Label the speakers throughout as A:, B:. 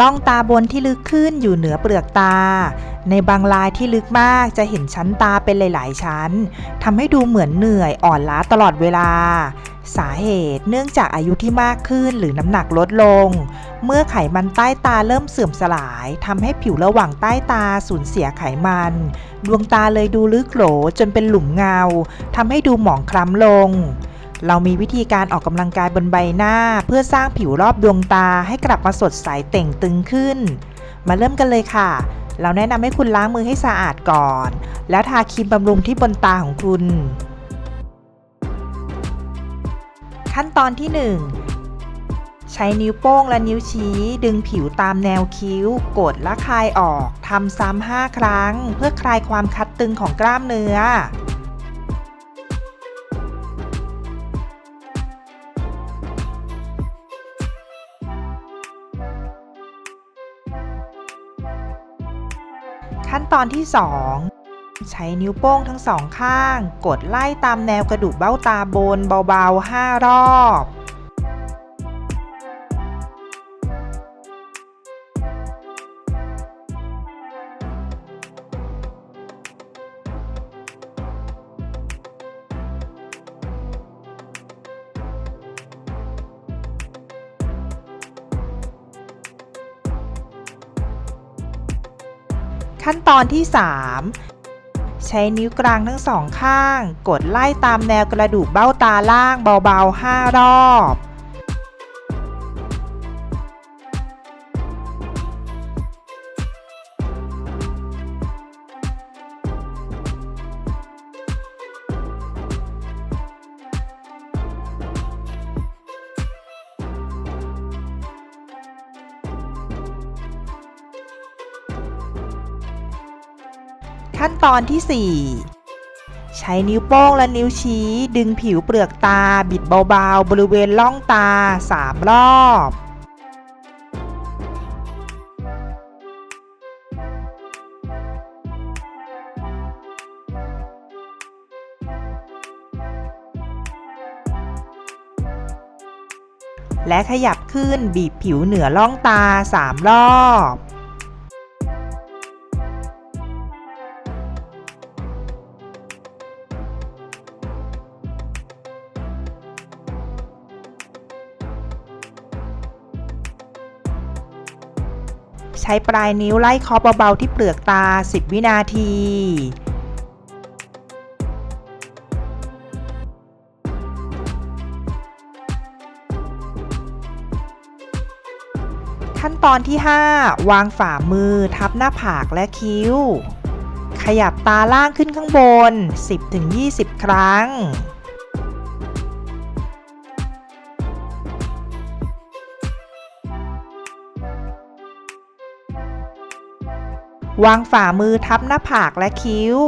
A: ล่องตาบนที่ลึกขึ้นอยู่เหนือเปลือกตา ในบางลายที่ลึกมากจะเห็นชั้นตาเป็นหลาย ๆ ชั้นทำให้ดูเหมือนเหนื่อยอ่อนล้าตลอดเวลา สาเหตุเนื่องจากอายุที่มากขึ้นหรือน้ำหนักลดลง เมื่อไขมันใต้ตาเริ่มเสื่อมสลายทำให้ผิวระหว่างใต้ตาสูญเสียไขมัน ดวงตาเลยดูลึกโหลจนเป็นหลุมเงาทำให้ดูหมองคล้ำลง เรามีวิธีการออกกำลังกายบนใบหน้า เพื่อสร้างผิวรอบดวงตาให้กลับมาสดใสเต่งตึงขึ้น มาเริ่มกันเลยค่ะ เราแนะนำให้คุณล้างมือให้สะอาดก่อน แล้วทาครีมบำรุงที่บนตาของคุณ ขั้นตอนที่ 1 ใช้นิ้วโป้งและนิ้วชี้ ดึงผิวตามแนวคิ้ว กดและคลายออกทำซ้ำ5ครั้ง เพื่อคลายความคัดตึงของกล้ามเนื้อ ขั้นตอนที่ 2 ใช้นิ้วโป้งทั้งสองข้าง กดไล่ตามแนวกระดูกเบ้าตาบนเบาๆ 5 รอบ ขั้นตอนที่ 3 ใช้นิ้วกลางทั้งสองข้าง กดไล่ตามแนวกระดูกเบ้าตาล่างเบาๆ 5 รอบ ขั้นตอนที่ 4 ใช้นิ้วโป้งและนิ้วชี้ ดึงผิวเปลือกตา บิดเบาๆ บริเวณล่องตา 3 รอบและขยับขึ้นบีบผิวเหนือล่องตา 3 รอบ ใช้ปลายนิ้วไล่เคาะเบาๆที่เปลือกตา 10 วินาทีขั้นตอนที่ 5 วางฝ่ามือทับหน้าผากและคิ้ว ขยับตาล่างขึ้นข้างบน 10-20 ครั้ง วางฝ่ามือทับหน้าผากและคิ้ว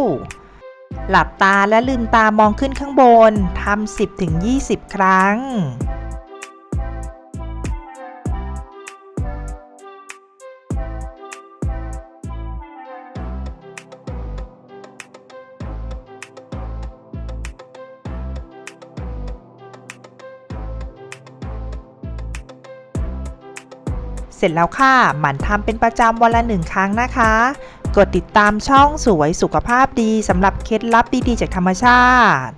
A: หลับตาและลืมตามองขึ้นข้างบน ทำ 10-20 ครั้ง เสร็จแล้วค่ะ หมั่นทำเป็นประจำวันละหนึ่งครั้งนะคะ กดติดตามช่องสวยสุขภาพดีสำหรับเคล็ดลับดีๆจากธรรมชาติ